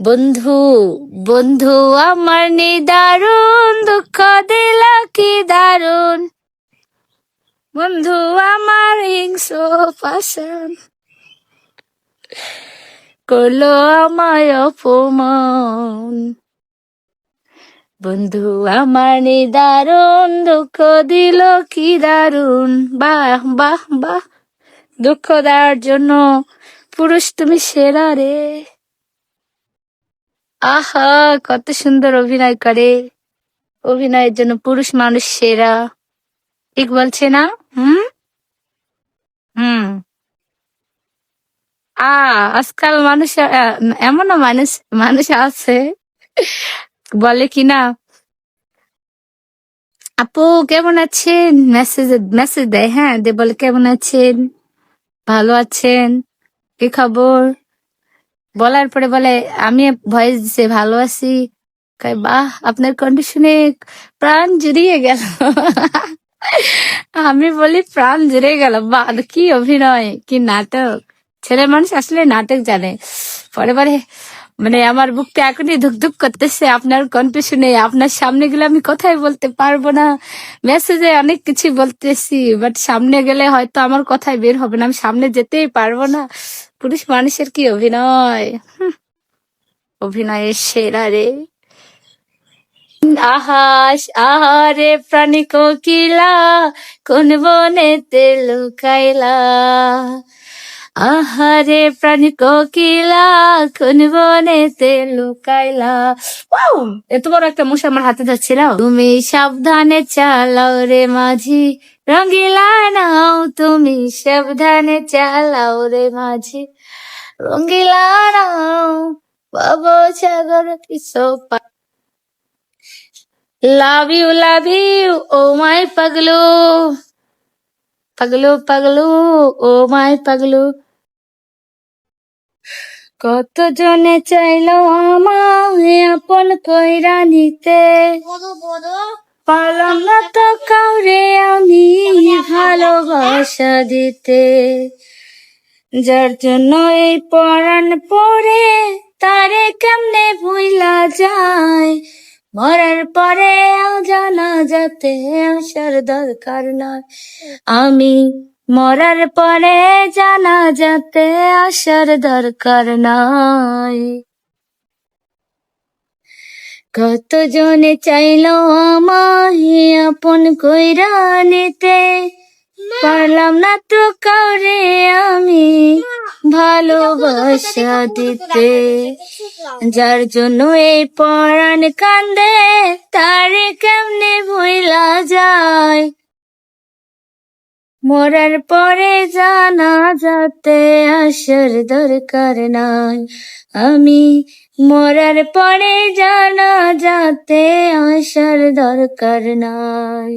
বন্ধু বন্ধু, আমার নিদারুণ দুঃখ দিলা কি দারুণ। বন্ধু, আমার হিংস পাশান করল আমায় অপমান। বন্ধু, আমার নিদারুণ দুঃখ দিল কি দারুণ। বাহ বাহ বাহ, দুঃখ দেওয়ার জন্য পুরুষ তুমি সেরা রে। আহা, কত সুন্দর অভিনয় করে। অভিনয়ের জন্য পুরুষ মানুষ সেরা। ঠিক বলছে না? হুম? হুম। আ, আজকাল মানুষ এমনও মানুষ মানুষ আছে। বলে কি না? আপু, কেমন আছেন? মেসেজ মেসেজ দেয় হ্যাঁ? দে বলে, কেমন আছেন? ভালো আছেন? কি খবর? বলার পরে বলে, আমি ভয়েস দিছে, ভালো আছি। বাহ, আপনার কন্ডিশনে প্রাণ জুড়িয়ে গেল। আমি বলি, প্রাণ জুড়ে গেল বা কি অভিনয়, কি নাটক। ছেলে মানুষ আসলে নাটক জানে। পরে পরে মানে আমার বুকটা এখনই ধুক ধুক করতেছে। আপনার কণ্ঠ শুনে আপনার সামনে গেলে আমি কথাই বলতে পারব না। মেসেজে অনেক কিছু বলতেছি বাট সামনে গেলে হয়তো আমার কথাই বের হবে না। আমি সামনে যেতেই পারব না। পুরুষ মানুষের কি অভিনয়? অভিনয়ের সেরা রে। আহাস, আহারে প্রাণী কোকিলা, কোন বনেতে লুকাইলা। আহারে প্রাণী কোকিলা, কোন বনেতে লুকাইলা। ওয়াও, এত বড় একটা মশা আমার হাতে ধরছিল তুমি সাবধানে চালাও রে মাঝি রঙ্গিলা নাও। তুমি সাবধানে চালাও রে মাঝি রঙ্গিলা নাও। বাবু সাগর কিসো love you love you, O my পাগলু। পাগলু পাগলু, ও মাই পাগলু। কত জনে চাইলো আমায় আপন কইরা নিতে? পারলাম না তো কাউরে আমি ভালোবাসা দিতে। যার জন্য এই পরাণ পড়ে তারে কেমনে ভুইলা যায়? মরার পরে জানা যাতে আসার দরকার নয় আমি মরার পরে জানা যাতে আসার দরকার নাই। কত জনে চাইলো আমায় আপন কইরা নিতে? পারলাম না তো কাউরে আমি ভালোবাসা দিতে। যার জন্য এই পরাণ কান্দে, তারে কেমনে মরার পরে জানা যাতে আসার দরকার নাই। আমি মরার পরে জানা যাতে আসার দরকার নাই।